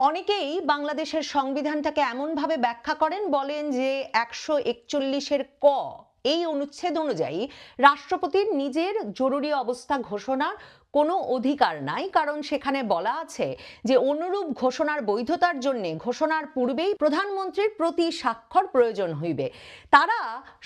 অনেকেই বাংলাদেশের সংবিধানটাকে এমনভাবে ব্যাখ্যা করেন, বলেন যে একশো একচল্লিশের ক এই অনুচ্ছেদ অনুযায়ী রাষ্ট্রপতির নিজের জরুরি অবস্থা ঘোষণার কোনো অধিকার নাই। কারণ সেখানে বলা আছে যে অনুরূপ ঘোষণার বৈধতার জন্য ঘোষণার পূর্বেই প্রধানমন্ত্রীর প্রতি স্বাক্ষর প্রয়োজন হইবে। তারা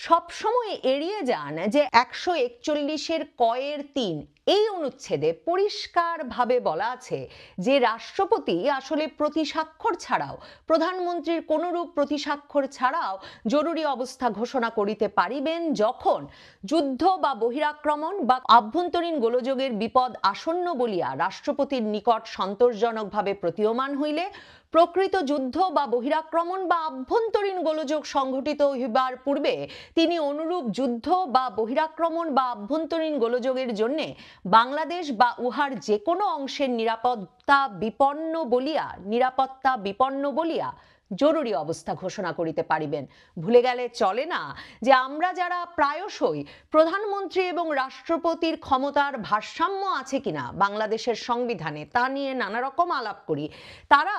সবসময় এড়িয়ে যান যে একশো একচল্লিশের কয়ের তিন এই অনুচ্ছেদে পরিষ্কারভাবে বলা আছে যে রাষ্ট্রপতি আসলে প্রতিস্বাক্ষর ছাড়াও, প্রধানমন্ত্রীর কোনরূপ প্রতিস্বাক্ষর ছাড়াও জরুরি অবস্থা ঘোষণা করিতে পারিবেন যখন যুদ্ধ বা বহিরাক্রমণ বা আভ্যন্তরীণ গোলযোগের বিপদ আসন্ন বলিয়া রাষ্ট্রপতির নিকট সন্তোষজনকভাবে প্রতীয়মান হইলে প্রকৃত যুদ্ধ বা বহিরাক্রমণ বা আভ্যন্তরীণ গোলযোগ সংঘটিত হইবার পূর্বে তিনি অনুরূপ যুদ্ধ বা বহিরাক্রমণ বা আভ্যন্তরীণ গোলযোগের জন্য বাংলাদেশ বা উহার যে কোনো অংশের নিরাপত্তা বিপন্ন বলিয়া, নিরাপত্তা বিপন্ন বলিয়া জরুরি অবস্থা ঘোষণা করিতে পারিবেন। ভুলে গেলে চলে না যে আমরা যারা প্রায়শই প্রধানমন্ত্রী এবং রাষ্ট্রপতির ক্ষমতার ভারসাম্য আছে কিনা, বাংলাদেশের সংবিধানে তা নিয়ে নানা রকম আলাপ করি, তারা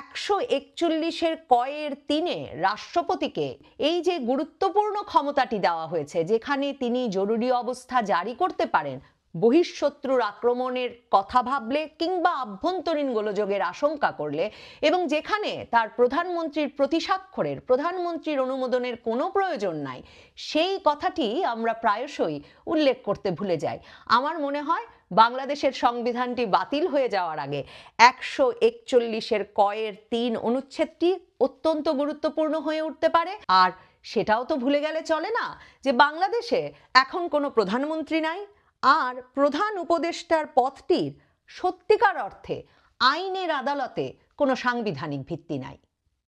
একশো একচল্লিশের কয়ের তিনে রাষ্ট্রপতিকে এই যে গুরুত্বপূর্ণ ক্ষমতাটি দেওয়া হয়েছে, যেখানে তিনি জরুরি অবস্থা জারি করতে পারেন বহিঃশত্রুর আক্রমণের কথা ভাবলে কিংবা আভ্যন্তরীণ গোলযোগের আশঙ্কা করলে এবং যেখানে তার প্রধানমন্ত্রীর প্রতিস্বাক্ষরের, প্রধানমন্ত্রীর অনুমোদনের কোনো প্রয়োজন নাই, সেই কথাটি আমরা প্রায়শই উল্লেখ করতে ভুলে যাই। আমার মনে হয় বাংলাদেশের সংবিধানটি বাতিল হয়ে যাওয়ার আগে একশো একচল্লিশের কয়ের তিন অনুচ্ছেদটি অত্যন্ত গুরুত্বপূর্ণ হয়ে উঠতে পারে। আর সেটাও তো ভুলে গেলে চলে না যে বাংলাদেশে এখন কোনো প্রধানমন্ত্রী নাই আর প্রধান উপদেষ্টার পথটির সত্যিকার অর্থে আইনের আদালতে কোনো সাংবিধানিক ভিত্তি নাই।